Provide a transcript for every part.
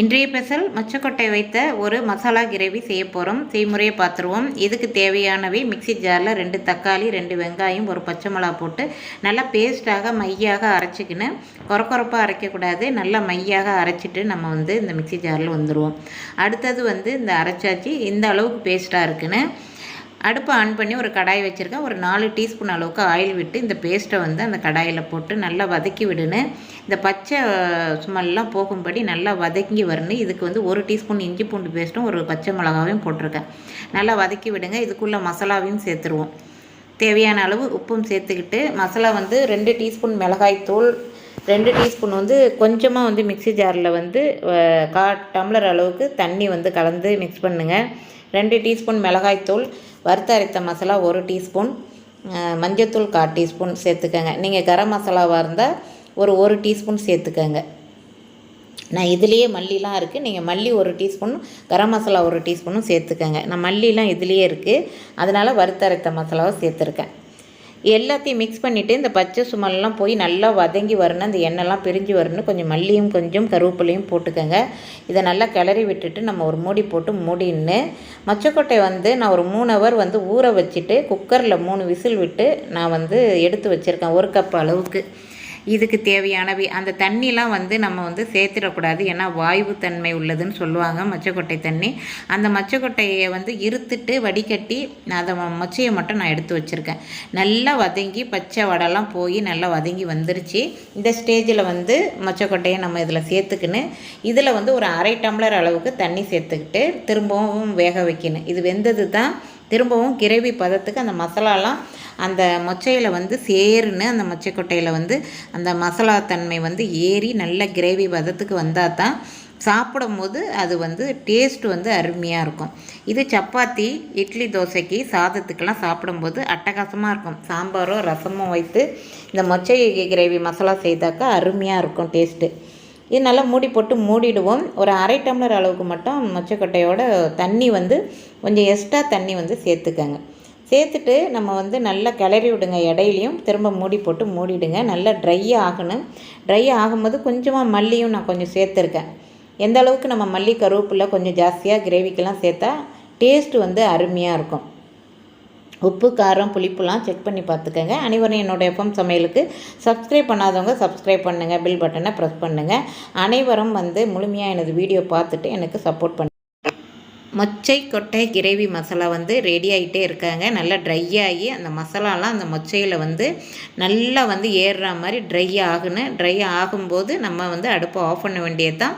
இன்றைய பெசல் மச்சக்கொட்டை வைத்த ஒரு மசாலா கிரேவி செய்ய போகிறோம் செய்முறையை பார்த்துருவோம். இதுக்கு தேவையானவை? மிக்சி ஜாரில் ரெண்டு தக்காளி ரெண்டு வெங்காயம் ஒரு பச்சை மிளகா போட்டு நல்லா பேஸ்ட்டாக மையாக அரைச்சிக்கின்னு குறக்குறப்பாக அரைக்கக்கூடாது. நல்லா மையாக அரைச்சிட்டு நம்ம வந்து இந்த மிக்சி ஜாரில் வந்துடுவோம் அடுத்தது வந்து இந்த அரைச்சாச்சு. இந்த அளவுக்கு பேஸ்ட்டாக இருக்குன்னு அடுப்பை ஆன் பண்ணி ஒரு கடாய் வச்சுருக்கேன். ஒரு நாலு டீஸ்பூன் அளவுக்கு ஆயில் விட்டு இந்த பேஸ்ட்டை வந்து அந்த கடாயில் போட்டு நல்லா வதக்கி விடுன்னு. இந்த பச்சை ஸ்மெல்லாம் போகும்படி நல்லா வதக்கி வரணும். இதுக்கு வந்து ஒரு டீஸ்பூன் இஞ்சி பூண்டு பேஸ்ட்டும் ஒரு பச்சை மிளகாவையும் போட்டிருக்கேன். நல்லா வதக்கி விடுங்க. இதுக்குள்ளே மசாலாவையும் சேர்த்துருவோம். தேவையான அளவு உப்பும் சேர்த்துக்கிட்டு மசாலா வந்து ரெண்டு டீஸ்பூன் மிளகாய் தூள் ரெண்டு டீஸ்பூன் வந்து கொஞ்சமாக வந்து மிக்சி ஜாரில் வந்து கா டம்ளர் அளவுக்கு தண்ணி வந்து கலந்து மிக்ஸ் பண்ணுங்கள் ரெண்டு டீஸ்பூன் மிளகாய்த்தூள் வறுத்த அரைத்த மசாலா ஒரு டீஸ்பூன் மஞ்சத்தூள் கால் டீஸ்பூன் சேர்த்துக்கோங்க. நீங்கள் கரம் மசாலாவாக இருந்தால் ஒரு ஒரு டீஸ்பூன் சேர்த்துக்கோங்க. நான் இதுலேயே மல்லிலாம் இருக்குது நீங்கள் மல்லி ஒரு டீஸ்பூன் கரம் மசாலா ஒரு டீஸ்பூனும் சேர்த்துக்கோங்க. நான் மல்லிலாம் இதுலேயே இருக்குது அதனால் வறுத்தரைத்த மசாலாவை சேர்த்துருக்கேன். எல்லாத்தையும் மிக்ஸ் பண்ணிவிட்டு இந்த பச்சை சுமல்லாம் போய் நல்லா வதங்கி வரணும். அந்த எண்ணெய்லாம் பிரிஞ்சு வரணும். கொஞ்சம் மல்லியும் கொஞ்சம் கருவேப்பிலையும் போட்டுக்கோங்க. இதை நல்லா கிளறி விட்டுட்டு நம்ம ஒரு மூடி போட்டு மூடின்னு மச்சக்கொட்டை வந்து நான் ஒரு மூணு ஹவர் வந்து ஊற வச்சுட்டு குக்கரில் மூணு விசில் விட்டு நான் வந்து எடுத்து வச்சுருக்கேன். ஒரு கப் அளவுக்கு. இதுக்கு தேவையானவை அந்த தண்ணிலாம் வந்து நம்ம வந்து சேர்த்துடக்கூடாது. ஏன்னா வாயு தன்மை உள்ளதுன்னு சொல்லுவாங்க மச்சக்கொட்டை தண்ணி. அந்த மச்சக்கொட்டையை வந்து இருத்துட்டு வடிகட்டி அதை மொச்சையை மட்டும் நான் எடுத்து வச்சுருக்கேன். நல்லா வதங்கி பச்சை வடைலாம் போய் நல்லா வதங்கி வந்துருச்சு. இந்த ஸ்டேஜில் வந்து மொச்சக்கொட்டையை நம்ம இதில் சேர்த்துக்கின்னு இதில் வந்து ஒரு அரை டம்ளர் அளவுக்கு தண்ணி சேர்த்துக்கிட்டு திரும்பவும் வேக வைக்கணும். இது வெந்தது தான் திரும்பவும் கிரேவி பதத்துக்கு அந்த மசாலாலாம் அந்த மொச்சையில் வந்து சேருன்னு அந்த மொச்சைக்கொட்டையில் வந்து அந்த மசாலா தன்மை வந்து ஏறி நல்ல கிரேவி பதத்துக்கு வந்தால் தான் சாப்பிடும் போது அது வந்து டேஸ்ட் வந்து அருமையாக இருக்கும். இது சப்பாத்தி இட்லி தோசைக்கு சாதத்துக்கெல்லாம் சாப்பிடும்போது அட்டகாசமாக இருக்கும். சாம்பாரோ ரசமோ வைத்து இந்த மொச்சை கிரேவி மசாலா செய்தாக்கா அருமையாக இருக்கும் டேஸ்ட்டு. இது நல்லா மூடி போட்டு மூடிடுவோம். ஒரு அரை டம்ளர் அளவுக்கு மட்டும் மொச்சக்கொட்டையோட தண்ணி வந்து கொஞ்சம் எக்ஸ்ட்ரா தண்ணி வந்து சேர்த்துக்கங்க. சேர்த்துட்டு நம்ம வந்து நல்லா கிளறி விடுங்க இடையிலையும். திரும்ப மூடி போட்டு மூடிடுங்க. நல்லா ட்ரை ஆகணும். ட்ரை ஆகும்போது கொஞ்சமாக மல்லியும் நான் கொஞ்சம் சேர்த்துருக்கேன். எந்த அளவுக்கு நம்ம மல்லி கருவேப்பில்லை கொஞ்சம் ஜாஸ்தியாக கிரேவிக்கெல்லாம் சேர்த்தா டேஸ்ட் வந்து அருமையாக இருக்கும். உப்பு காரம் புளிப்புலாம் செக் பண்ணி பார்த்துக்கோங்க. அனைவரும் என்னோடய எஃப்எம் சமையலுக்கு சப்ஸ்கிரைப் பண்ணாதவங்க சப்ஸ்கிரைப் பண்ணுங்கள் பில் பட்டனை ப்ரெஸ் பண்ணுங்கள் அனைவரும் வந்து முழுமையாக எனது வீடியோ பார்த்துட்டு எனக்கு சப்போர்ட் பண்ணு. மொச்சை கொட்டை கிரேவி மசாலா வந்து ரெடி ஆகிட்டே இருக்காங்க. நல்லா ட்ரை ஆகி அந்த மசாலாலாம் அந்த மொச்சையில் வந்து நல்லா வந்து ஏறுற மாதிரி ட்ரை ஆகணும் ட்ரை ஆகும்போது நம்ம வந்து அடுப்பை ஆஃப் பண்ண வேண்டியது தான்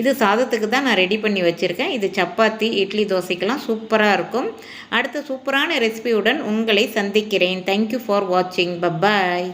இது சாதத்துக்கு தான் நான் ரெடி பண்ணி வச்சுருக்கேன். இது சப்பாத்தி இட்லி தோசைக்கெல்லாம் சூப்பராக இருக்கும். அடுத்த சூப்பரான ரெசிபியுடன் உங்களை சந்திக்கிறேன். தேங்க்யூ ஃபார் வாட்சிங் பப்பாய்